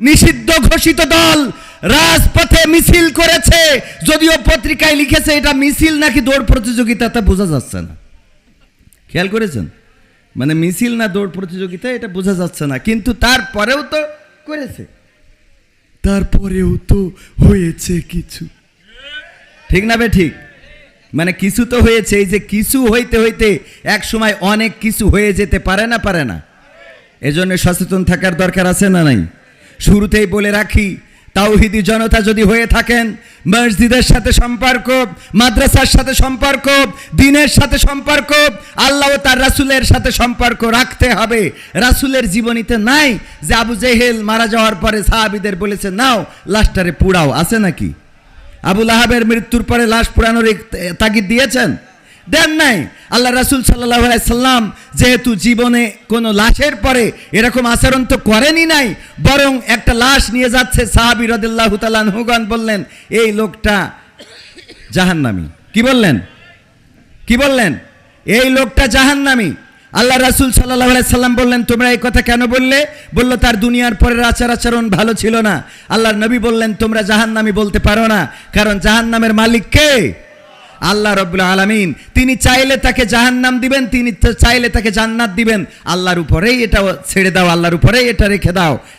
নিষিদ্ধ ঘোষিত দল রাজপথে মিছিল করেছে। যদিও পত্রিকায় লিখেছে এটা মিছিল নাকি দৌড় প্রতিযোগিতা তা বোঝা যাচ্ছে না। খেয়াল করেছেন? মানে মিছিল না দৌড় প্রতিযোগিতা এটা বোঝা যাচ্ছে না। কিন্তু তারপরেও তো করেছে। তারপরেও তো হয়েছে কিছু। ঠিক না বে ঠিক? মানে কিছু তো হয়েছে এই যে কিছু হইতে হইতে এক সময় অনেক কিছু হয়ে যেতে পারে না পারে না। এজন্য সচেতন থাকার দরকার আছে না নাই? শুরুতেই বলে রাখি, তাওহিদি জনতা যদি হয়ে থাকেন, মসজিদের সাথে সম্পর্ক, মাদ্রাসার সাথে সম্পর্ক, দিনের সাথে সম্পর্ক, আল্লাহ তার রাসুলের সাথে সম্পর্ক রাখতে হবে। রাসুলের জীবনীতে নাই যে আবু জেহেল মারা যাওয়ার পরে সাহাবিদের বলেছে, নাও, লাশটারে পুড়াও। আছে নাকি? আবুল আহাবের মৃত্যুর পরে লাশ পুরানোর তাগিদ দিয়েছেন? দেন নাই। আল্লাহ রাসুল সাল্লাহ সাল্লাম যেহেতু জীবনে কোনো লাশের পরে এরকম আচরণ তো করেনি নাই, বরং একটা লাশ নিয়ে যাচ্ছে সাহাবি রদুল্লাহ হুগান বললেন, এই লোকটা জাহান্নামি। কি বললেন? কি বললেন? এই লোকটা জাহান্নামি। আল্লাহ রাসুল সাল্লাহ সাল্লাম বললেন, তোমরা এই কথা কেন বললে? বলল, তার দুনিয়ার পরের আচার আচরণ ভালো ছিল না। আল্লাহর নবী বললেন, তোমরা জাহান্নামি বলতে পারো না, কারণ জাহান্নামের মালিক কে? আল্লাহ রব্বুল আলমিন, তিনি চাইলে তাকে জাহান্নাম দিবেন, তিনি চাইলে তাকে জান্নাত দিবেন। আল্লাহর উপরেই এটা ছেড়ে দাও, আল্লাহর উপরেই এটা রেখে দাও।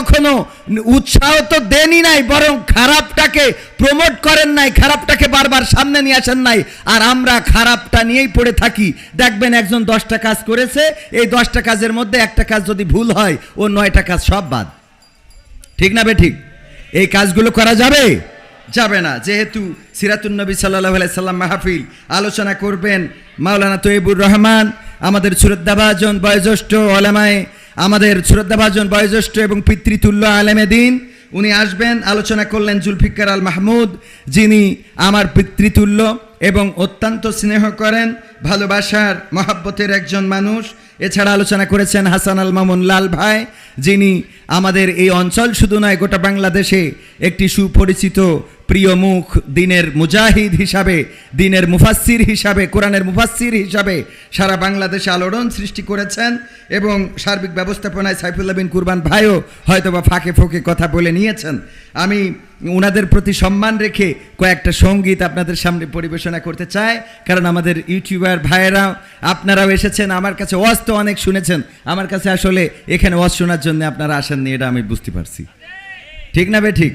কখনো উৎসাহ তো দেনই নাই, বরং খারাপটাকে প্রমোট করেন নাই, খারাপটাকে বারবার সামনে নিয়ে আসেন নাই। আর আমরা খারাপটা নিয়েই পড়ে থাকি। দেখবেন একজন দশটা কাজ করেছে, এই দশটা কাজের মধ্যে একটা কাজ যদি ভুল হয়, ও নয়টা কাজ সব বাদ। ঠিক না বে ঠিক? এই কাজগুলো করা যাবে? যাবে না। যেহেতু সিরাতুন নবী সাল্লাহ সাল্লাম মাহফিল, আলোচনা করবেন মাওলানা তৈবুর রহমান, আমাদের শ্রদ্ধাভাজন বয়োজ্যেষ্ঠ ওলামায় আমাদের শ্রদ্ধাভাজন বয়োজ্যেষ্ঠ এবং পিতৃতুল্য আলেমে দিন, উনি আসবেন, আলোচনা করলেন জুলফিকার আল মাহমুদ, যিনি আমার পিতৃতুল্য এবং অত্যন্ত স্নেহ করেন, ভালোবাসার, মহাব্বতের একজন মানুষ। এছাড়া আলোচনা করেছেন হাসান আল মামুন লাল ভাই, যিনি আমাদের এই অঞ্চল শুধু নয়, গোটা বাংলাদেশে একটি সুপরিচিত প্রিয় মুখ দিনের মুজাহিদ হিসাবে, দিনের মুফাসির হিসাবে, কোরআনের মুফাসির হিসাবে সারা বাংলাদেশে আলোড়ন সৃষ্টি করেছেন এবং সার্বিক ব্যবস্থাপনায় সাইফুল্লাহ বিন কুরবান ভাইও হয়তোবা ফাঁকে ফোঁকে কথা বলে নিয়েছেন। আমি ওনাদের প্রতি সম্মান রেখে কয়েকটা সংগীত আপনাদের সামনে পরিবেশনা করতে চাই, কারণ আমাদের ইউটিউবার ভাইয়েরাও আপনারাও এসেছেন, আমার কাছে ওয়াজ তো অনেক শুনেছেন, আমার কাছে আসলে এখানে ওয়াজ শোনার জন্য আপনারা আসেননি, এটা আমি বুঝতে পারছি। ঠিক না বে, ঠিক?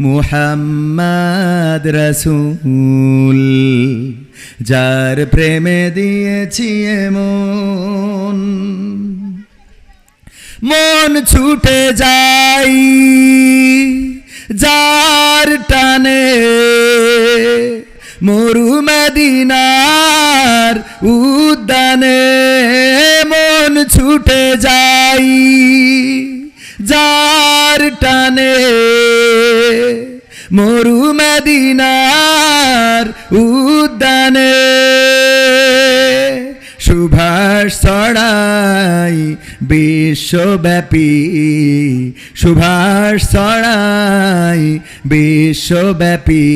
মুহাম্মদ রসুল, যার প্রেমে দিয়েছি এমন। মন ছুটে যাই যার টানে, মরু মদিনার উদ্যানে। মন ছুটে যাই যার টানে মরু মদিনার উদ্যানে। সুভাষ ছড়াই বিশ্বব্যাপী। সুভাষ ছড়াই বিশ্বব্যাপী।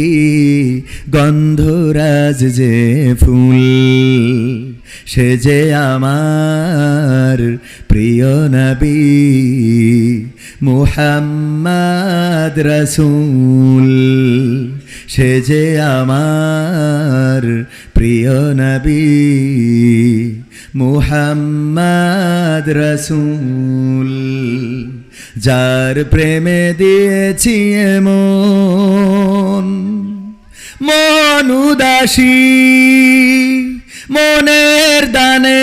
গন্ধরাজ যে ফুল, সে যে আমার প্রিয় নবী। মুহাম্মদ রসুল, সে যে আমার প্রিয় নবী। মুহাম্মদ রসুল, যার প্রেমে দিয়েছি মন মন উদাসী, মনের দানে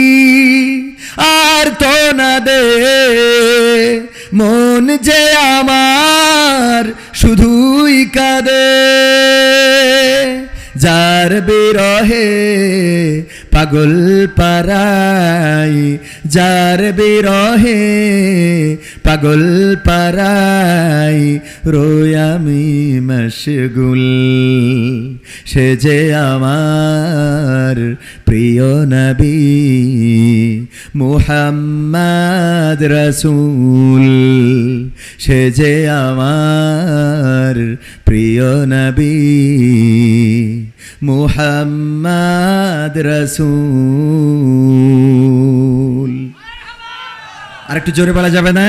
আর তো না দে। মন যে আমার শুধুই কাঁদে। যার বিরহে পাগল পারাই যার বিরহে পাগল পারাই রোয় আমি মশগুল সে যে আমার প্রিয় নবী মুহাম্মদ রসুল, সে যে আমার প্রিয় নবী মুহাম্মদ রসুল। আর একটু জোরে বলা যাবে না?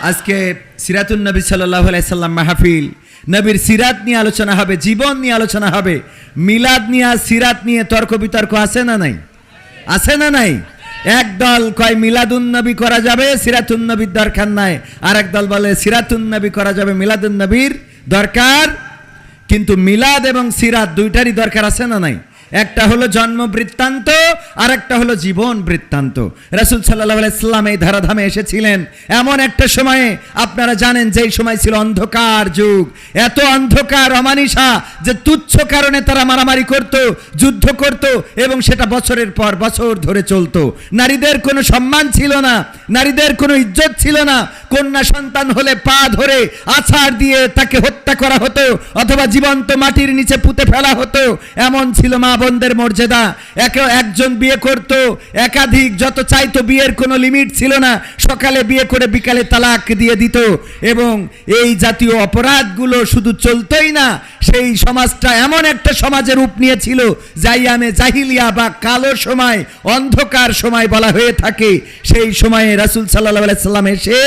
আজকে সিরাতুন নবী সাল্লাহ সাল্লাম মাহফিল নবীর সিরাত নিয়ে আলোচনা হবে, জীবন নিয়ে আলোচনা হবে, মিলাদ নিয়ে সিরাত নিয়ে তর্ক বিতর্ক আছে না নাই? আছে না নাই? এক দল কয় মিলাদুন্নবী করা যাবে সিরাতুন্নবীর দরকার নাই। আর এক দল বলে সিরাতুন্নবী করা যাবে মিলাদুন্নবীর দরকার। কিন্তু মিলাদ এবং সিরাত দুইটারই দরকার আছে না নাই? একটা হলো জন্ম বৃত্তান্ত আর একটা হলো জীবন বৃত্তান্ত। রাসুল সাল্লাহ ইসলাম এই ধারাধামে এসেছিলেন। এমন একটা সময়ে আপনারা জানেন যেই সময় ছিল অন্ধকার যুগ। এত অন্ধকার, অমানিসা, যে তুচ্ছ কারণে তারা মারামারি করত, যুদ্ধ করত এবং সেটা বছরের পর বছর ধরে চলতো। নারীদের কোনো সম্মান ছিল না, নারীদের কোনো ইজ্জত ছিল না। কন্যা সন্তান হলে পা ধরে আছাড় দিয়ে তাকে হত্যা করা হতো, অথবা জীবন্ত মাটির নিচে পুঁতে ফেলা হতো। এমন ছিল মা বোনদের মর্যাদা। একে একজন বিয়ে করত, একাধিক যত চাইতো বিয়ের কোনো লিমিট ছিল না, সকালে বিয়ে করে বিকালে তালাক দিয়ে দিত। এবং এই জাতীয় অপরাধগুলো শুধু চলতোই না, সেই সমাজটা এমন একটা সমাজের রূপ নিয়েছিল, জাইয়ামে জাহিলিয়া বা কালো সময়, অন্ধকার সময় বলা হয়ে থাকে। সেই সময়ে রাসুল সাল্লাহ সাল্লাম এসে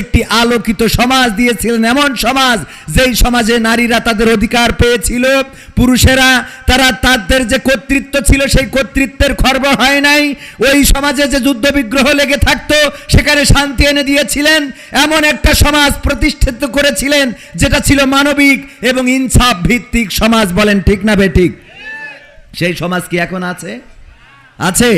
একটি আলোকিত সমাজ দিয়েছিলেন, এমন সমাজ যেই সমাজে নারীরা তাদের অধিকার পেয়েছিল। পুরুষেরা, তারা তাদের যে কর্তৃত্ব ছিল, সেই কর্তৃত্বের খর্ব হয় নাই। ওই সমাজে যে যুদ্ধ বিগ্রহ লেগে থাকতো, সেখানে শান্তি এনে দিয়েছিলেন। এমন একটা সমাজ প্রতিষ্ঠিত করেছিলেন, যেটা ছিল মানবিক এবং ইনসাফ ভিত্তিক সমাজ, বলেন ঠিক না বেঠিক সেই সমাজ কি এখন আছে? আছে।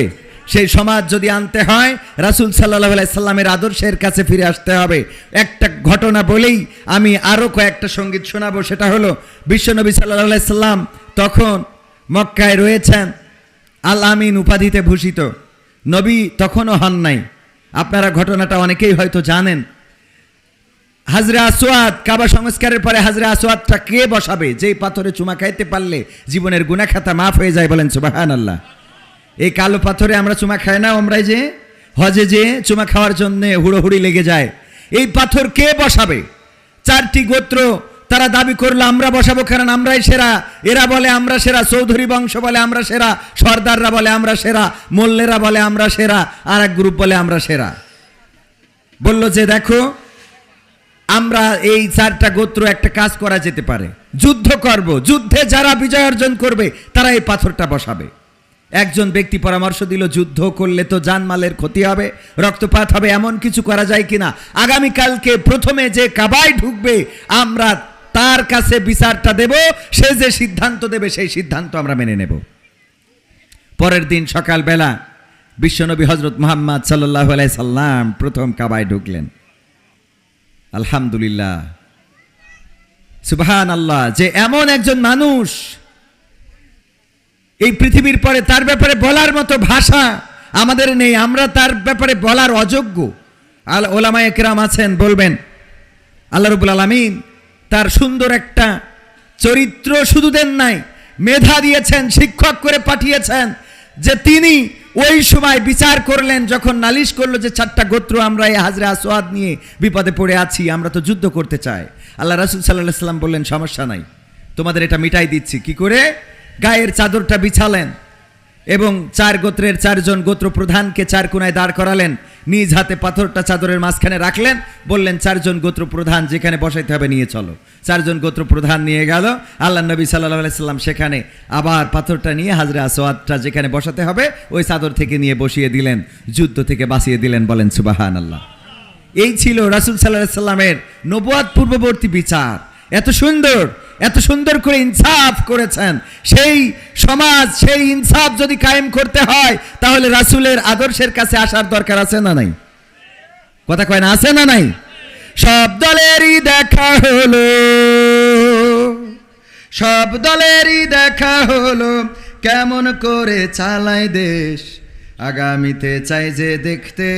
সেই সমাজ যদি আনতে হয়, রাসুল সাল্লাহ সাল্লামের আদর্শের কাছে ফিরে আসতে হবে। একটা ঘটনা বলেই আমি আরও কয়েকটা সংগীত শোনাবো। সেটা হলো বিশ্বনবী সাল্লাহ সাল্লাম তখন মক্কায় রয়েছেন, আল আমিন উপাধিতে ভূষিত। নবী তখনও হন নাই। আপনারা ঘটনাটা অনেকেই হয়তো জানেন। হাজরা আসোয়াদ কাবা সংস্কারের পরে হাজরা আসোয়াদটা কে বসাবে? যেই পাথরে চুমা খাইতে পারলে জীবনের গুনাখাতা মাফ হয়ে যায় বলেন সুবাহান আল্লাহ এই কালো পাথরে আমরা চুমা খাই না আমরাই যে? হজে যে চুমা খাওয়ার জন্য হুড়োহুড়ি লেগে যায়। এই পাথর কে বসাবে? চারটি গোত্র তারা দাবি করল, আমরা বসাবো কারণ আমরাই সেরা। এরা বলে, আমরা সেরা। চৌধুরী বংশ বলে, আমরা সেরা। সর্দাররা বলে, আমরা সেরা। মোল্লেরা বলে, আমরা সেরা। আর এক গ্রুপ বলে, আমরা সেরা। বলল যে, দেখো, আমরা এই চারটা গোত্র একটা কাজ করা যেতে পারে। যুদ্ধ করব। যুদ্ধে যারা বিজয় অর্জন করবে, তারা এই পাথরটা বসাবে। একজন ব্যক্তি পরামর্শ দিল, যুদ্ধ করলে তো জানমালের ক্ষতি হবে, রক্তপাত হবে, এমন কিছু করা যায় কিনা? আগামীকালকে প্রথমে যে কাবায় ঢুকবে, আমরা তার কাছে বিচারটা দেব, সে যে সিদ্ধান্ত দেবে, সেই সিদ্ধান্ত আমরা মেনে নেব। পরের দিন সকালবেলা বিশ্বনবী হজরত মোহাম্মদ সাল্লাহ সাল্লাম প্রথম কাবায় ঢুকলেন। আলহামদুলিল্লাহ। সুবহান আল্লাহ যে এমন একজন মানুষ এই পৃথিবীর পরে তার ব্যাপারে বলার মতো ভাষা আমাদের নেই, আমরা তার ব্যাপারে বলার অযোগ্য। আল ওলামায় কেরাম আছেন, বলবেন, আল্লাহ রবুল আলমিন তার সুন্দর একটা চরিত্র শুধু দেন নাই, মেধা দিয়েছেন, শিক্ষক করে পাঠিয়েছেন, যে তিনি ওই সময় বিচার করলেন, যখন নালিশ করল যে চারটা গোত্র আমরা এই হাজরা আসোয়াদ নিয়ে বিপদে পড়ে আছি, আমরা তো যুদ্ধ করতে চাই। আল্লাহ রাসুল সাল্লাহ সাল্লাম বললেন, সমস্যা নাই, তোমাদের এটা মিটাই দিচ্ছি। কি করে? গায়ের চাদরটা বিছালেন এবং চার গোত্রের চারজন গোত্র প্রধানকে চার কোনায় দাঁড় করালেন। নিজ হাতে পাথরটা চাদরের মাঝখানে রাখলেন। বললেন, চারজন গোত্র প্রধান যেখানে বসাইতে হবে নিয়ে চলো। চারজন গোত্র প্রধান নিয়ে গেল। আল্লাহ নবী সাল্লাহ আলাইসাল্লাম সেখানে আবার পাথরটা নিয়ে হাজরে আসোয়াদটা যেখানে বসাতে হবে, ওই চাদর থেকে নিয়ে বসিয়ে দিলেন, যুদ্ধ থেকে বাঁচিয়ে দিলেন, বলেন সুবাহান আল্লাহ এই ছিল রাসুল সাল্লাহ সাল্লামের নবুয়াদ পূর্ববর্তী বিচার। এত সুন্দর এত সুন্দর করে ইনসাফ করেছেন। সেই সমাজ, সেই ইনসাফ যদি কায়েম করতে হয়, তাহলে রাসুলের আদর্শের কাছে আসার দরকার আছে না নাই? কথা কয় না, আছে না নাই? সব দলেরই দেখা হলো। সব দলেরই দেখা হলো। কেমন করে চালায় দেশ? আগামীতে চাই যে দেখতে।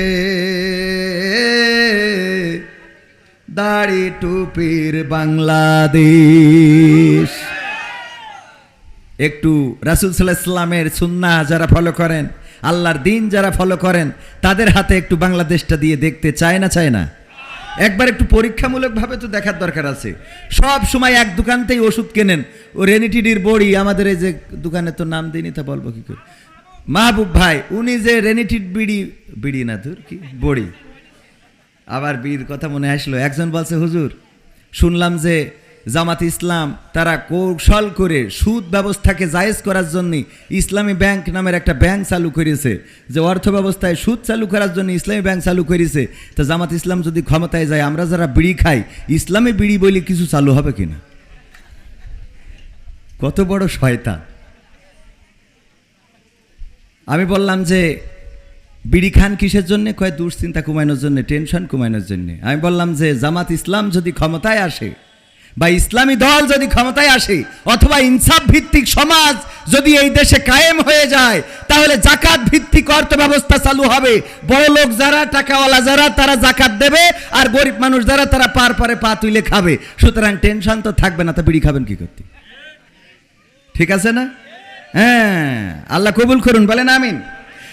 দাড়ি টুপির বাংলাদেশ। একটু রাসুল সাল্লাহ ইসলামের সুন্না যারা ফলো করেন, আল্লাহর দিন যারা ফলো করেন, তাদের হাতে একটু বাংলাদেশটা দিয়ে দেখতে চায় না চায় না? একবার একটু পরীক্ষামূলকভাবে তো দেখার দরকার আছে। সব সময় এক দোকানতেই ওষুধ কেনেন। ও রেনিটিডির বড়ি, আমাদের এই যে দোকানে তো নাম দিইনি, তা বলব কি করে? মাহবুব ভাই, উনি যে রেনিটিড বিড়ি বিড়ি না তোর কি? বড়ি। আবার বীর কথা মনে আসলো। একজন বলছে, হুজুর, শুনলাম যে জামাত ইসলাম তারা কৌশল করে সুদ ব্যবস্থাকে জায়েজ করার জন্য ইসলামী ব্যাংক নামের একটা ব্যাংক চালু করেছে, যে অর্থ ব্যবস্থায় সুদ চালু করার জন্য ইসলামী ব্যাংক চালু করেছে। তো জামাত ইসলাম যদি ক্ষমতায় যায়, আমরা যারা বিড়ি খাই, ইসলামী বিড়ি বলে কিছু চালু হবে কিনা কত বড় শয়তান। আমি বললাম যে বিড়ি খান কিসের জন্য? কয়, দুশ্চিন্তা কমানোর জন্য, টেনশন কমানোর জন্য। আমি বললাম যে, জামাত ইসলাম যদি ক্ষমতায় আসে, বা ইসলামী দল যদি ক্ষমতায় আসে, অথবা ইনসাফ ভিত্তিক সমাজ যদি এই দেশে কায়েম হয়ে যায়, তাহলে জাকাত ভিত্তিক অর্থ ব্যবস্থা চালু হবে। বড় লোক যারা, টাকাওয়ালা যারা, তারা জাকাত দেবে, আর গরিব মানুষ যারা, তারা পার পারে পা তুলে খাবে। সুতরাং টেনশন তো থাকবে না, তো বিড়ি খাবেন কি করতে? ঠিক আছে না? হ্যাঁ আল্লাহ কবুল করুন, বলেন আমিন।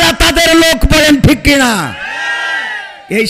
আমরা তাদের লোক বলেন ঠিক কিনা? এই